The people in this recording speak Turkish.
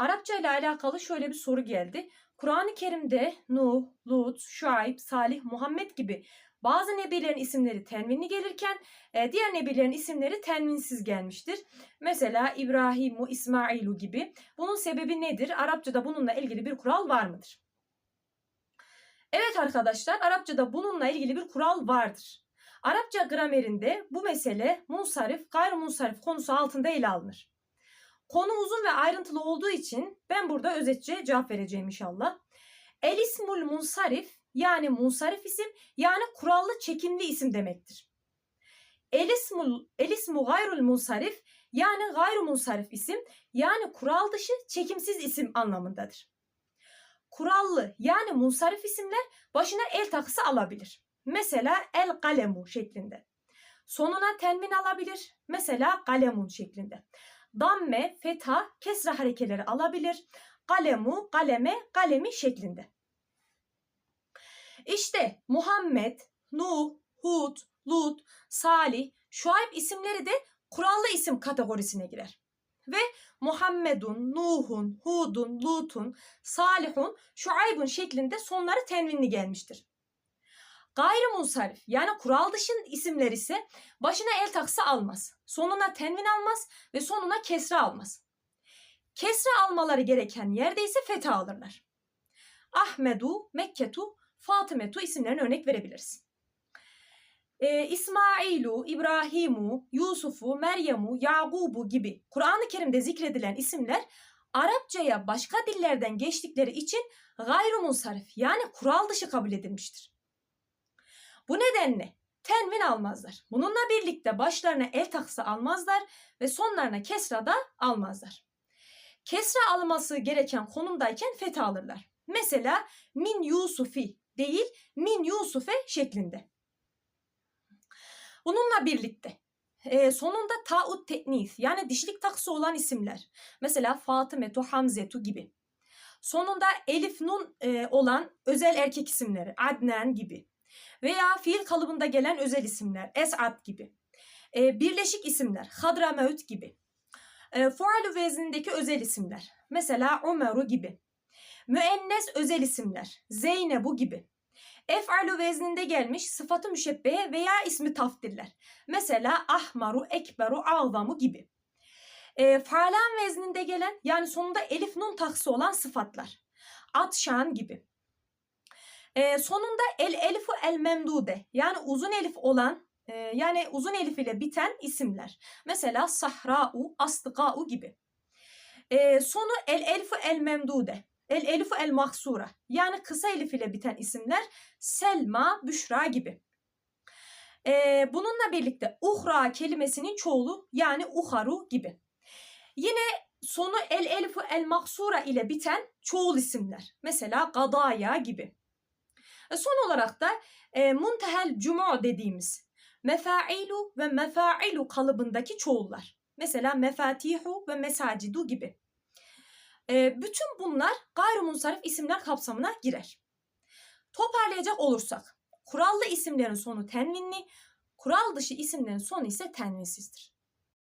Arapça ile alakalı şöyle bir soru geldi. Kur'an-ı Kerim'de Nuh, Lut, Şuayb, Salih, Muhammed gibi bazı nebilerin isimleri tenvinli gelirken e, diğer nebilerin isimleri tenvinsiz gelmiştir. Mesela İbrahimu, İsmailu gibi. Bunun sebebi nedir? Arapçada bununla ilgili bir kural var mıdır? Evet arkadaşlar Arapçada bununla ilgili bir kural vardır. Arapça gramerinde bu mesele munsarif, gayrimunsarif konusu altında ele alınır. Konu uzun ve ayrıntılı olduğu için ben burada özetçe cevap vereceğim inşallah. El ismul munsarif yani munsarif isim yani kurallı çekimli isim demektir. El ismul el ismu gayrul munsarif yani gayru munsarif isim yani kural dışı çekimsiz isim anlamındadır. Kurallı yani munsarif isimler başına el takısı alabilir. Mesela el kalemu şeklinde. Sonuna tenvin alabilir. Mesela kalemun şeklinde. Damme, fetha, kesra harekeleri alabilir. Kalemu, kaleme, kalemi şeklinde. İşte Muhammed, Nuh, Hud, Lut, Salih, Şuayb isimleri de kurallı isim kategorisine girer. Ve Muhammedun, Nuhun, Hudun, Lutun, Salihun, Şuaybun şeklinde sonları tenvinli gelmiştir. Gayrimunsarif yani kural dışı isimler ise başına el taksı almaz. Sonuna tenvin almaz ve sonuna kesra almaz. Kesra almaları gereken yerde ise fetha alırlar. Ahmedu, Mekketu, Fatımetu isimlerine örnek verebiliriz. Ee, İsmailu, İbrahimu, Yusufu, Meryem'u, Yakubu gibi Kur'an-ı Kerim'de zikredilen isimler Arapçaya başka dillerden geçtikleri için gayrimunsarif yani kural dışı kabul edilmiştir. Bu nedenle tenvin almazlar. Bununla birlikte başlarına el taksı almazlar ve sonlarına kesra da almazlar. Kesra alması gereken konumdayken fetha alırlar. Mesela min Yusufi değil min Yusufe şeklinde. Bununla birlikte e, sonunda ta'ut te'nis yani dişlik taksı olan isimler. Mesela Fatımetu, Hamzetu gibi. Sonunda elif nun e, olan özel erkek isimleri Adnan gibi veya fiil kalıbında gelen özel isimler Esat gibi. E, birleşik isimler Hadramevt gibi. E, Fualu veznindeki özel isimler mesela Umeru gibi. Müennes özel isimler Zeynebu gibi. Ef'alu vezninde gelmiş sıfatı müşebbehe veya ismi tafdiller. Mesela ahmaru, ekberu, ağzamu gibi. E, falan vezninde gelen yani sonunda elif nun taksı olan sıfatlar. Atşan gibi. E, sonunda el elifu el memdude yani uzun elif olan e, yani uzun elif ile biten isimler. Mesela sahra'u, astıka'u gibi. E, sonu el elifu el memdude. El elifu el mahsura yani kısa elif ile biten isimler Selma, Büşra gibi. Ee, bununla birlikte uhra kelimesinin çoğulu yani uharu gibi. Yine sonu el elifu el maksura ile biten çoğul isimler. Mesela gadaya gibi. E, son olarak da e, muntehel cumu dediğimiz mefailu ve mefailu kalıbındaki çoğullar. Mesela mefatihu ve mesacidu gibi. E, bütün bunlar gayrimunsarif isimler kapsamına girer. Toparlayacak olursak kurallı isimlerin sonu tenvinli, kural dışı isimlerin sonu ise tenvinsizdir.